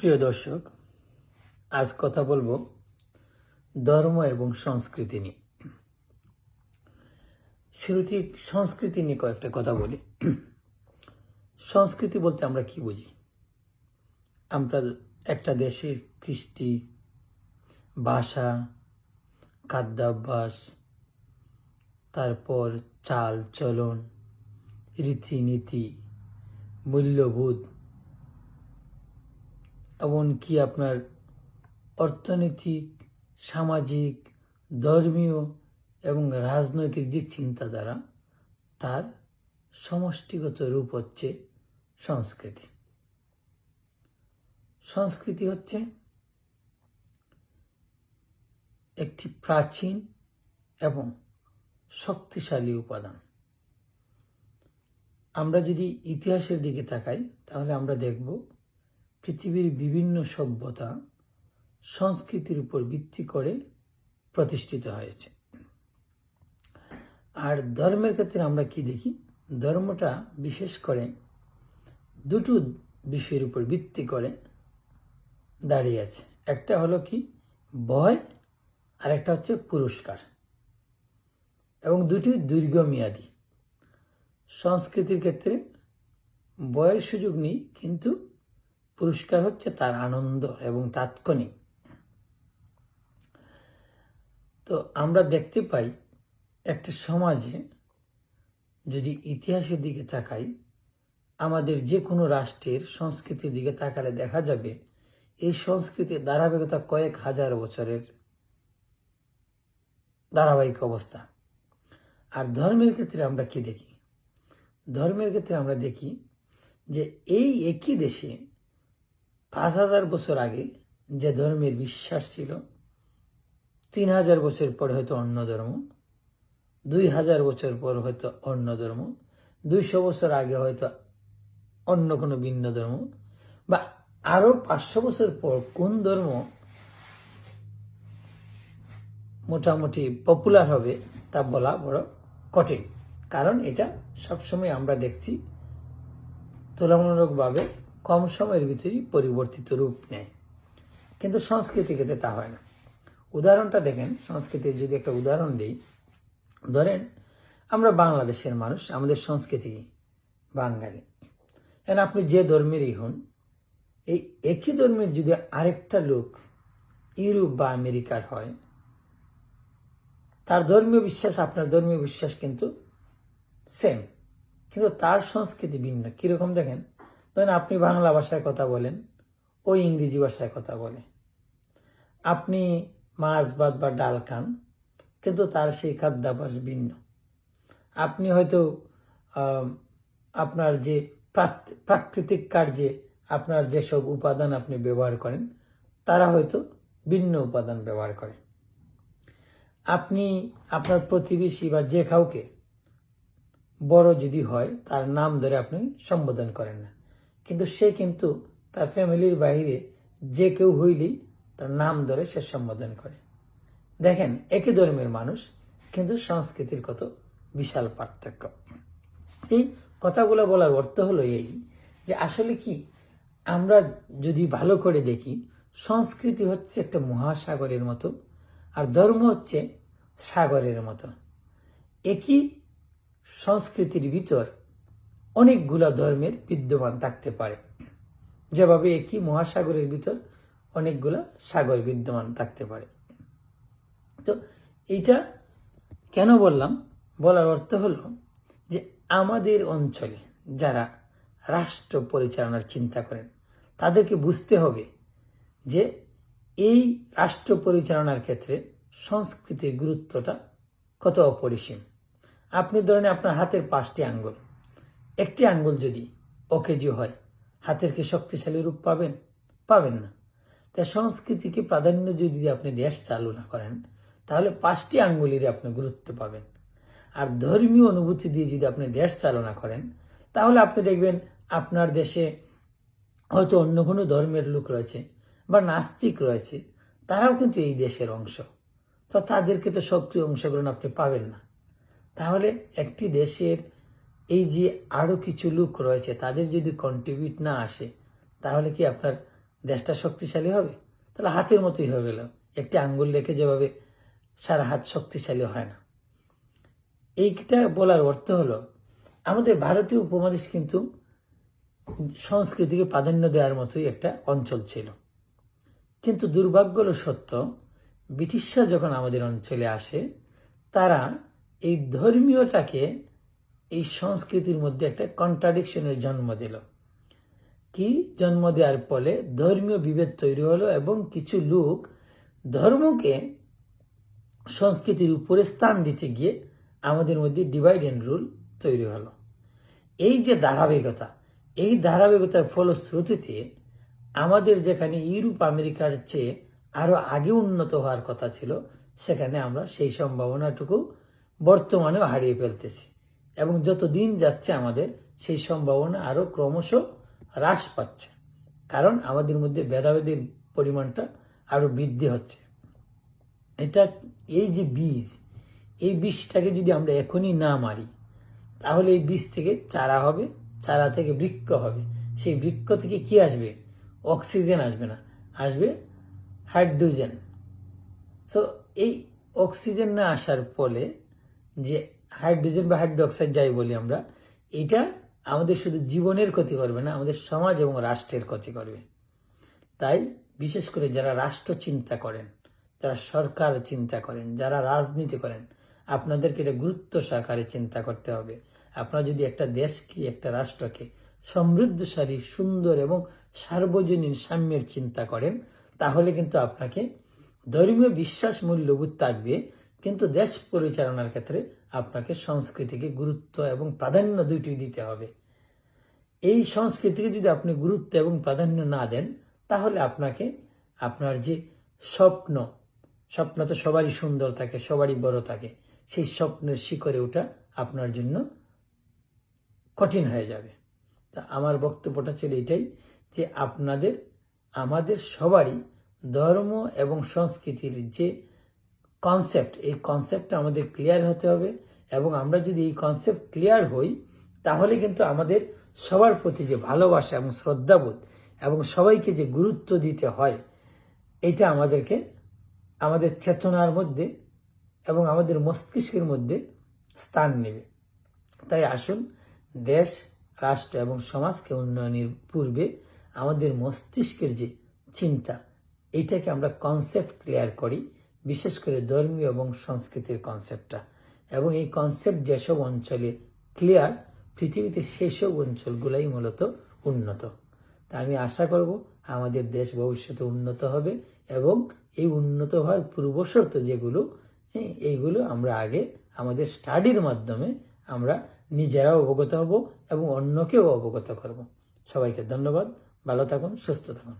প্রিয় দর্শক, আজ কথা বলব ধর্ম এবং সংস্কৃতি নিয়ে। শুরুতে সংস্কৃতি নিয়ে কয়েকটা কথা বলি। সংস্কৃতি বলতে আমরা কি বুঝি? আমরা একটা দেশের কৃষ্টি ভাষা খাদ্যাভ্যাস, তারপর চাল, চলন, রীতিনীতি, মূল্যবোধ এমনকি আপনার অর্থনৈতিক, সামাজিক, ধর্মীয় এবং রাজনৈতিক যে চিন্তাধারা, তার সমষ্টিগত রূপ হচ্ছে সংস্কৃতি। সংস্কৃতি হচ্ছে একটি প্রাচীন এবং শক্তিশালী উপাদান। আমরা যদি ইতিহাসের দিকে তাকাই, তাহলে আমরা দেখব পৃথিবীর বিভিন্ন সভ্যতা সংস্কৃতির উপর ভিত্তি করে প্রতিষ্ঠিত হয়েছে। আর ধর্মের ক্ষেত্রে আমরা কি দেখি? ধর্মটা বিশেষ করে দুটো বিষয়ের উপর ভিত্তি করে দাঁড়িয়ে আছে। একটা হলো কি? ভয়, আর একটা হচ্ছে পুরস্কার। এবং দুটি দীর্ঘমেয়াদী। সংস্কৃতির ক্ষেত্রে বয়ের সুযোগ নেই, কিন্তু পুরস্কার হচ্ছে তার আনন্দ এবং তাৎক্ষণিক। তো আমরা দেখতে পাই একটা সমাজে যদি ইতিহাসের দিকে তাকাই, আমাদের যে কোনো রাষ্ট্রের সংস্কৃতির দিকে তাকালে দেখা যাবে, এই সংস্কৃতির ধারাবাহিকতা কয়েক হাজার বছরের ধারাবাহিক অবস্থা। আর ধর্মের ক্ষেত্রে আমরা কি দেখি? ধর্মের ক্ষেত্রে আমরা দেখি যে এই একই দেশে পাঁচ হাজার বছর আগে যে ধর্মের বিশ্বাস ছিল, তিন হাজার বছর পর হয়তো অন্য ধর্ম, দুই হাজার বছর পর হয়তো অন্য ধর্ম, দুইশো বছর আগে হয়তো অন্য কোনো ভিন্ন ধর্ম, বা আরও পাঁচশো বছর পর কোন ধর্ম মোটামুটি পপুলার হবে তা বলা বড় কঠিন। কারণ এটা সবসময় আমরা দেখছি তুলনামূলকভাবে কম সময়ের ভিতরেই পরিবর্তিত রূপ নেয়। কিন্তু সংস্কৃতি ক্ষেত্রে তা হয় না। উদাহরণটা দেখেন, সংস্কৃতির যদি একটা উদাহরণ দিই। ধরেন, আমরা বাংলাদেশের মানুষ, আমাদের সংস্কৃতি বাঙালি। এখন আপনি যে ধর্মেরই হন, এই একই ধর্মের যদি আরেকটা লোক ইউরোপ বা আমেরিকার হয়, তার ধর্মীয় বিশ্বাস, আপনার ধর্মীয় বিশ্বাস কিন্তু সেম কিন্তু তার সংস্কৃতি ভিন্ন। কীরকম দেখেন? ধরেন আপনি বাংলা ভাষায় কথা বলেন, ও ইংরেজি ভাষায় কথা বলে। আপনি মাছ, ভাত বা ডাল খান, কিন্তু তার সেই খাদ্যাভ্যাস ভিন্ন। আপনি হয়তো আপনার যে প্রাক- প্রাকৃতিক কার্যে আপনার যেসব উপাদান আপনি ব্যবহার করেন, তারা হয়তো ভিন্ন উপাদান ব্যবহার করে। আপনি আপনার প্রতিবেশী বা যে কাউকে বড় যদি হয়, তার নাম ধরে আপনি সম্বোধন করেন না। কিন্তু সে কিন্তু তার ফ্যামিলির বাইরে যে কেউ হইলেই তার নাম ধরে সে সম্বোধন করে। দেখেন, একই ধর্মের মানুষ, কিন্তু সংস্কৃতির কত বিশাল পার্থক্য। এই কথাগুলো বলার অর্থ হলো এই যে আসলে কি, আমরা যদি ভালো করে দেখি, সংস্কৃতি হচ্ছে একটা মহাসাগরের মতো, আর ধর্ম হচ্ছে সাগরের মতো। একই সংস্কৃতির ভিতর অনেকগুলা ধর্মের বিদ্যমান থাকতে পারে। যেভাবে একই মহাসাগরের ভিতর অনেকগুলা সাগর বিদ্যমান থাকতে পারে। তো এইটা কেন বললাম? বলার অর্থ হলো যে আমাদের অঞ্চলে যারা রাষ্ট্র পরিচালনার চিন্তা করেন, তাদেরকে বুঝতে হবে যে এই রাষ্ট্র পরিচালনার ক্ষেত্রে সংস্কৃতির গুরুত্বটা কত অপরিসীম। আপনি ধরেন আপনার হাতের পাঁচটি আঙ্গুল। একটি আঙ্গুল যদি অকেজি হয়, হাতের কি শক্তিশালী রূপ পাবেন? পাবেন না। তাই সংস্কৃতিকে প্রাধান্য যদি আপনি দেশ চালু না করেন, তাহলে পাঁচটি আঙ্গুলেরই আপনি গুরুত্ব পাবেন। আর ধর্মীয় অনুভূতি দিয়ে যদি আপনি দেশ চালনা করেন, তাহলে আপনি দেখবেন আপনার দেশে হয়তো অন্য কোনো ধর্মের লোক রয়েছে বা নাস্তিক রয়েছে, তারাও কিন্তু এই দেশের অংশ। তো তাদেরকে তো সক্রিয় অংশগ্রহণ আপনি পাবেন না। তাহলে একটি দেশের এই যে আরও কিছু লোক রয়েছে, তাদের যদি কন্ট্রিবিউট না আসে, তাহলে কি আপনার দেশটা শক্তিশালী হবে? তাহলে হাতের মতোই হয়ে গেল। একটি আঙ্গুল রেখে যেভাবে সারা হাত শক্তিশালী হয় না। এইটা বলার অর্থ হলো, আমাদের ভারতীয় উপমহাদেশ কিন্তু সংস্কৃতিকে প্রাধান্য দেওয়ার মতোই একটা অঞ্চল ছিল। কিন্তু দুর্ভাগ্য হলো সত্য, ব্রিটিশরা যখন আমাদের অঞ্চলে আসে, তারা এই ধর্মীয়টাকে এই সংস্কৃতির মধ্যে একটা কন্ট্রাডিকশনের জন্ম দিল। কি জন্ম দেওয়ার ফলে ধর্মীয় বিভেদ তৈরি হলো এবং কিছু লোক ধর্মকে সংস্কৃতির উপরে স্থান দিতে গিয়ে আমাদের মধ্যে ডিভাইড অ্যান্ড রুল তৈরি হলো। এই যে ধারাবাহিকতা, এই ধারাবাহিকতার ফলশ্রুতিতে আমাদের যেখানে ইউরোপ, আমেরিকার চেয়ে আরও আগে উন্নত হওয়ার কথা ছিল, সেখানে আমরা সেই সম্ভাবনাটুকু বর্তমানেও হারিয়ে ফেলতেছি। এবং যত দিন যাচ্ছে আমাদের, সেই সম্ভাবনা আরও ক্রমশ হ্রাস পাচ্ছে। কারণ আমাদের মধ্যে ভেদাভেদের পরিমাণটা আরও বৃদ্ধি হচ্ছে। এটা, এই যে বীজ, এই বীজটাকে যদি আমরা এখনই না মারি, তাহলে এই বীজ থেকে চারা হবে, চারা থেকে বৃক্ষ হবে। সেই বৃক্ষ থেকে কি আসবে? অক্সিজেন আসবে না, আসবে হাইড্রোজেন। সো এই অক্সিজেন না আসার ফলে যে হাইড্রোজেন বা হাইড্রোক্সাইড যাই বলি আমরা, এটা আমাদের শুধু জীবনের ক্ষতি করবে না, আমাদের সমাজ এবং রাষ্ট্রের ক্ষতি করবে। তাই বিশেষ করে যারা রাষ্ট্র চিন্তা করেন, যারা সরকার চিন্তা করেন, যারা রাজনীতি করেন, আপনাদেরকে এটা গুরুত্ব সহকারে চিন্তা করতে হবে। আপনারা যদি একটা দেশকে, একটা রাষ্ট্রকে সমৃদ্ধশালী, সুন্দর এবং সার্বজনীন সাম্যের চিন্তা করেন, তাহলে কিন্তু আপনাকে ধর্মীয় বিশ্বাস মূল্যবোধ থাকবে, কিন্তু দেশ পরিচালনার ক্ষেত্রে আপনাকে সংস্কৃতিকে গুরুত্ব এবং প্রাধান্য দুইটি দিতে হবে। এই সংস্কৃতিকে যদি আপনি গুরুত্ব এবং প্রাধান্য না দেন, তাহলে আপনাকে আপনার যে স্বপ্ন স্বপ্ন তো সবারই সুন্দর থাকে, সবারই বড় থাকে, সেই স্বপ্নের শিখরে ওঠা আপনার জন্য কঠিন হয়ে যাবে। তা আমার বক্তব্যটা ছিল এটাই যে আপনাদের, আমাদের সবারই ধর্ম এবং সংস্কৃতির যে কনসেপ্ট এই কনসেপ্টটা আমাদের ক্লিয়ার হতে হবে এবং আমরা যদি এই কনসেপ্ট ক্লিয়ার হই, তাহলে কিন্তু আমাদের সবার প্রতি যে ভালোবাসা এবং শ্রদ্ধাবোধ এবং সবাইকে যে গুরুত্ব দিতে হয়, এটা আমাদেরকে আমাদের চেতনার মধ্যে এবং আমাদের মস্তিষ্কের মধ্যে স্থান নেবে। তাই আসুন দেশ, রাষ্ট্র এবং সমাজকে উন্নয়নের পূর্বে আমাদের মস্তিষ্কের যে চিন্তা এইটাকে আমরা কনসেপ্ট ক্লিয়ার করি। বিশেষ করে ধর্মীয় এবং সংস্কৃতির কনসেপ্টটা এবং এই কনসেপ্ট যেসব অঞ্চলে ক্লিয়ার পৃথিবীতে সেসব অঞ্চলগুলাই মূলত উন্নত। তা আমি আশা করব আমাদের দেশ ভবিষ্যতে উন্নত হবে এবং এই উন্নত হওয়ার পূর্বশর্ত যেগুলো হ্যাঁ, এইগুলো আমরা আগে আমাদের স্টাডির মাধ্যমে আমরা নিজেরাও অবগত হব এবং অন্যকেও অবগত করব। সবাইকে ধন্যবাদ। ভালো থাকুন সুস্থ থাকুন।